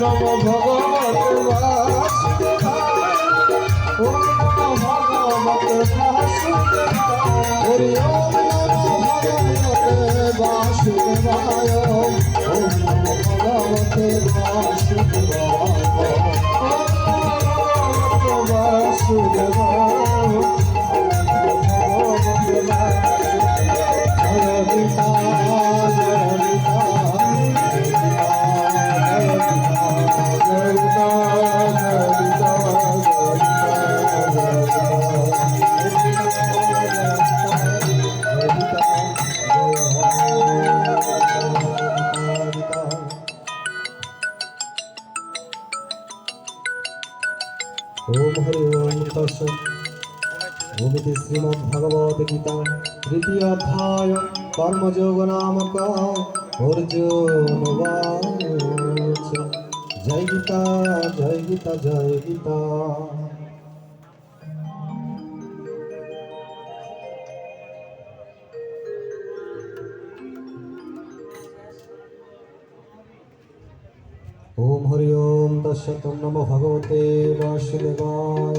নমো ভগবতে ওম নমো ভগবতে হরি ওম নমো ভগবতে বাসুদেবায় ওম নমো ভগবতে বাসুদেবায় ওম নমো ভগবতে বাসুদেবায় ভূমিতে শ্রীমদ্ ভগবত গীতা, তৃতীয় অধ্যায় কর্মযোগ নামক অর্জুন জয় গীতা জয় গীতা জয় গীতা। ॐ हरि ओं तस्य नमो भगवते वासुदेवाय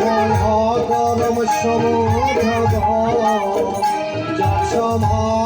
ব্রহ্মগরম সমোধব যক্ষমাগত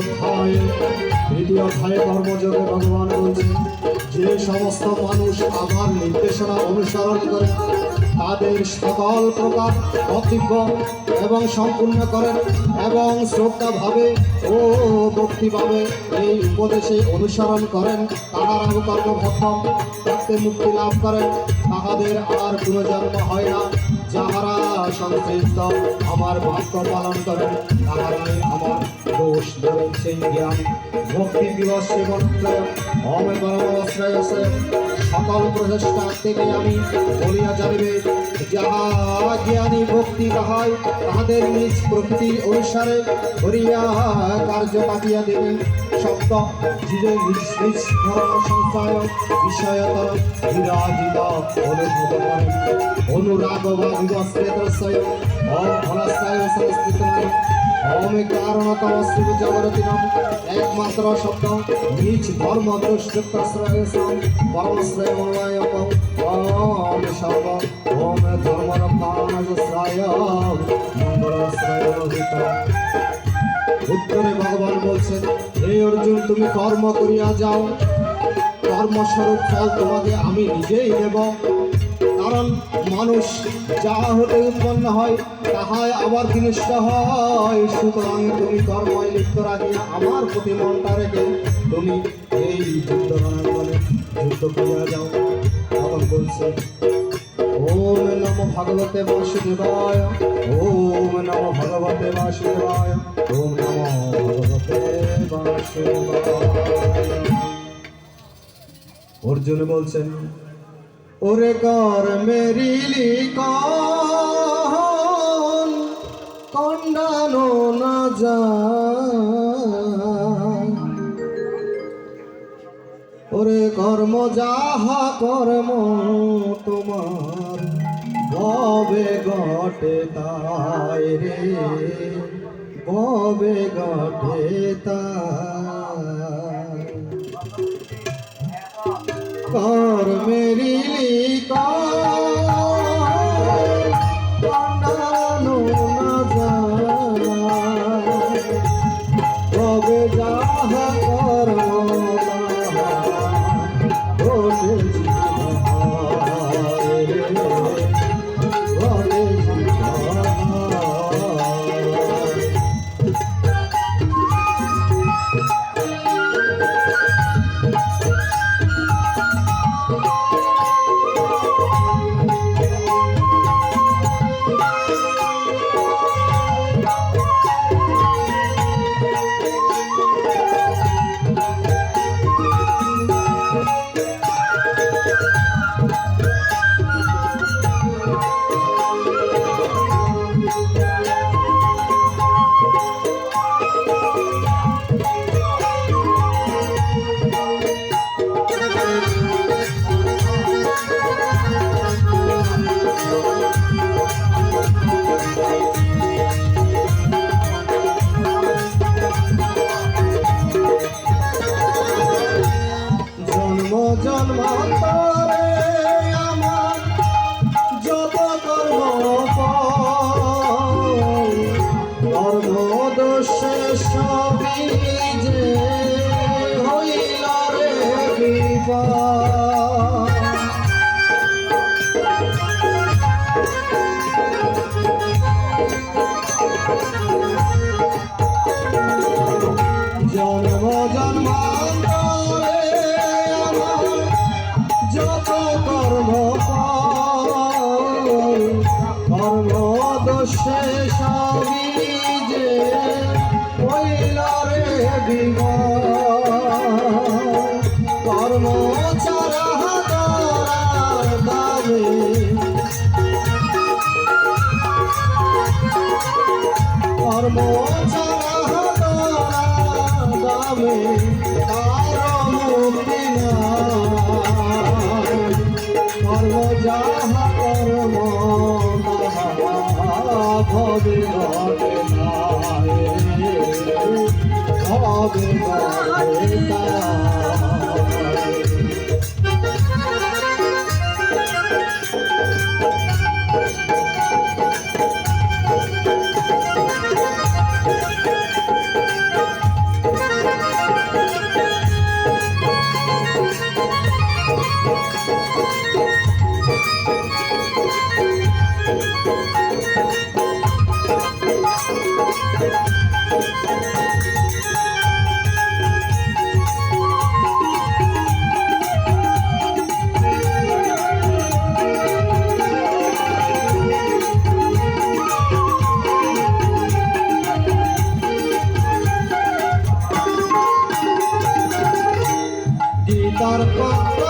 অধ্যায় তৃতীয় অধ্যায়ে কর্মযোগে ভগবান যে সমস্ত মানুষ আমার নির্দেশনা অনুসরণ করে, তাদের সকল প্রকার কর্তব্য এবং সম্পূর্ণ করেন এবং শ্রদ্ধাভাবে ও ভক্তিভাবে এই উপদেশে অনুসরণ করেন। তাহারাও কর্মভক্ষম তাতে মুক্তি লাভ করেন। তাহাদের আর পুনর্জন্ম হয় না। যাহারা সংশ্লিষ্ট, আমার বাক্য পালন করেন তাহারাই আমার দোষ সেই জ্ঞান। ভক্তি দিবস সেবন্ত্রয় অমে পরমাশ্রয় সকল প্রচেষ্টা থেকে আমি বলিয়া জানিবে যাহা জ্ঞানী ভক্তি তাহাই তাহাদের নিজ প্রকৃতির অনুসারে করিয়া কার্য কাটিয়া দেবে। শব্দ ধর্ম সংশয় বিষয়তর বিরাজিত অনুভব অনুরাগ বা বিবস্ত্রেতস্য ওম ফলস্যায় সংস্কৃত। ওম কারণতম শিব জগরতিনম একমাত্র শব্দ, নিজ ধর্ম দুষ্টপ্রশ্রয় পরমশ্রয় মনোয়ম ওম সর্ব ওম ধর্মরক্ষাণশ্রায় মঙ্গলাশ্রয় লোহিত উত্তরে ভগবান বলছেন, হে অর্জুন, তুমি কর্ম করিয়া যাও। কর্মস্বরূপ ফল তোমাকে আমি নিজেই দেব। কারণ মানুষ যাহা হতে উৎপন্ন হয়, তাহাই আবার বিনষ্ট হয়। সুতরাং তুমি কর্ময় লিপ্ত রাখিয়া আমার প্রতি মনটা রেখে তুমি এই যুদ্ধ যুদ্ধ করিয়া যাও। তখন বলছে ওম নম ভগবতে বাসুদেবায়, ওম নম ভগবতে বাসুদেবায়, ওম নম ভগবতে বাসুদেবায়। অর্জুন বলছেন, ওরে কর মেরিলি কন কন্ডানো না যায়। ওরে কর্ম যাহা কর্ম তোমার ববে ঘটে তাই রে? ববে ঘটে তাই? কর ভবে ঘটে নাই। Oh.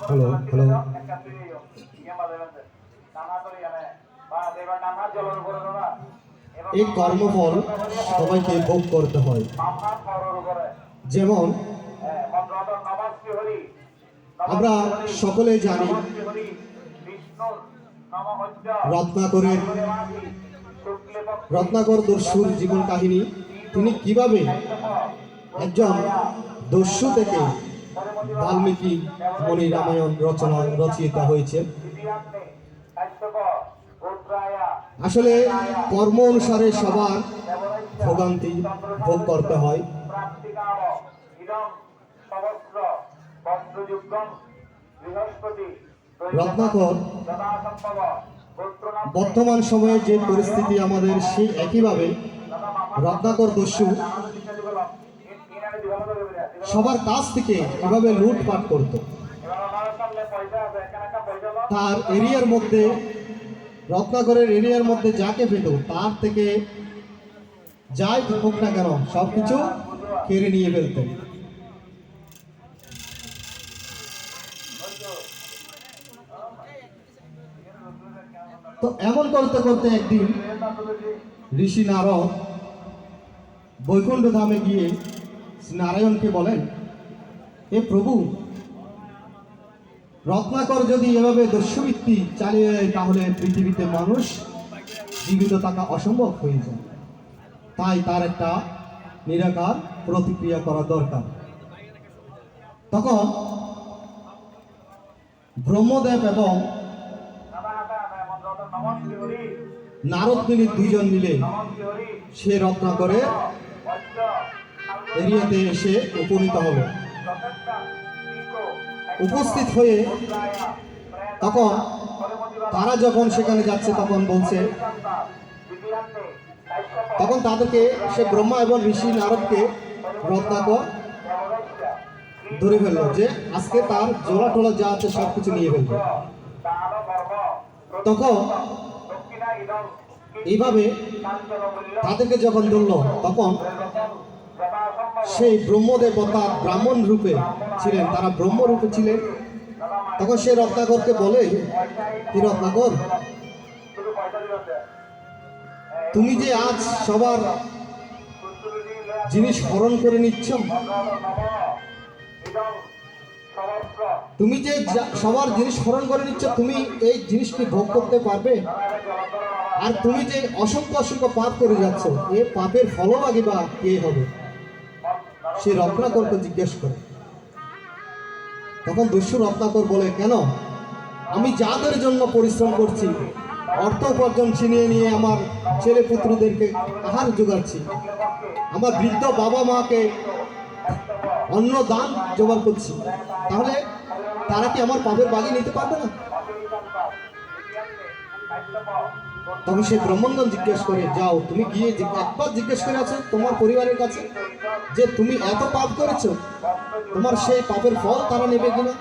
হ্যালো হ্যালো এই কর্মফল সবাইকে ভোগ করতে হয়। যেমন, আমরা সকলে জানি, রত্নাকরের রত্নাকর দস্যুর জীবন কাহিনী, তিনি কীভাবে একজন দস্যু থেকে বাল্মীকি মণি রামায়ণ রচনা রচিত হয়েছে। আসলে কর্ম অনুসারে সবার ভোগান্তি ভোগ করতে হয়। রত্নাকর, বর্তমান সময়ে যে পরিস্থিতি আমাদের সেই একইভাবে রত্নাকর দস্যু সবার কাছ থেকে এভাবে লুটপাট করত। তার এরিয়ার মধ্যে, রত্নাকরের এরিয়ার মধ্যে যাকে পেত, তার থেকে যাই হোক না কেন সব কিছু কেড়ে নিয়ে ফেলতেন। তো এমন করতে করতে একদিন ঋষি নারদ বৈকুণ্ঠ ধামে গিয়ে নারায়ণকে বলেন এ প্রভু, রত্নাকর যদি এভাবে দস্যুবৃত্তি চালিয়ে যায়, তাহলে পৃথিবীতে মানুষ জীবিত থাকা অসম্ভব হয়ে যায়। তাই তার একটা নিরাকার প্রতিক্রিয়া করা দরকার। তখন ব্রহ্মদেব এবং নারদ মিলি দুইজন মিলে সে রত্নাকরের এরিয়াতে এসে উপনীত হলো। উপস্থিত হয়ে তখন তারা যখন সেখানে যাচ্ছে, তখন বলছে, তখন তাদেরকে সে ব্রহ্মা এবং ঋষি নারদকে রত্নাকর ধরে ফেলল যে আজকে তার জোড়া টোলা যা আছে সব কিছু নিয়ে ফেলবে। তখন এইভাবে তাদেরকে যখন ধরলো, তখন সেই ব্রহ্মদেবতা ব্রাহ্মণ রূপে ছিলেন, তারা ব্রহ্ম রূপে ছিলেন। তখন সে রত্নাকরকে বলে, কি রত্নাকর? তুমি যে আজ সবার জিনিস হরণ করে নিচ্ছ, তুমি যে যা- সবার জিনিস হরণ করে নিচ্ছ, তুমি এই জিনিসটি ভোগ করতে পারবে? আর তুমি যে অসংখ্য অসংখ্য পাপ করে যাচ্ছ, এ পাপের ফলভাগী বা কে হবে? সে রত্নাকরকে জিজ্ঞেস করে। তখন দস্যু রত্নাকর বলে, কেন? আমি যাদের জন্য পরিশ্রম করছি, অর্থ উপার্জন ছিনিয়ে নিয়ে আমার ছেলে পুত্রদেরকে আহার জোগাচ্ছি আমার বৃদ্ধ বাবা মাকে অন্ন দান জোগাড় করছি, তাহলে তারা কি আমার পাপের বাগি নিতে পারবে না? তখন সে ব্রহ্মন্দন জিজ্ঞেস করে, যাও, তুমি গিয়ে একবার জিজ্ঞেস করে আছো তোমার পরিবারের কাছে? যে তুমি এত পাপ করেছ, তোমার সেই পাপের ফল তারা নেবে কিনা?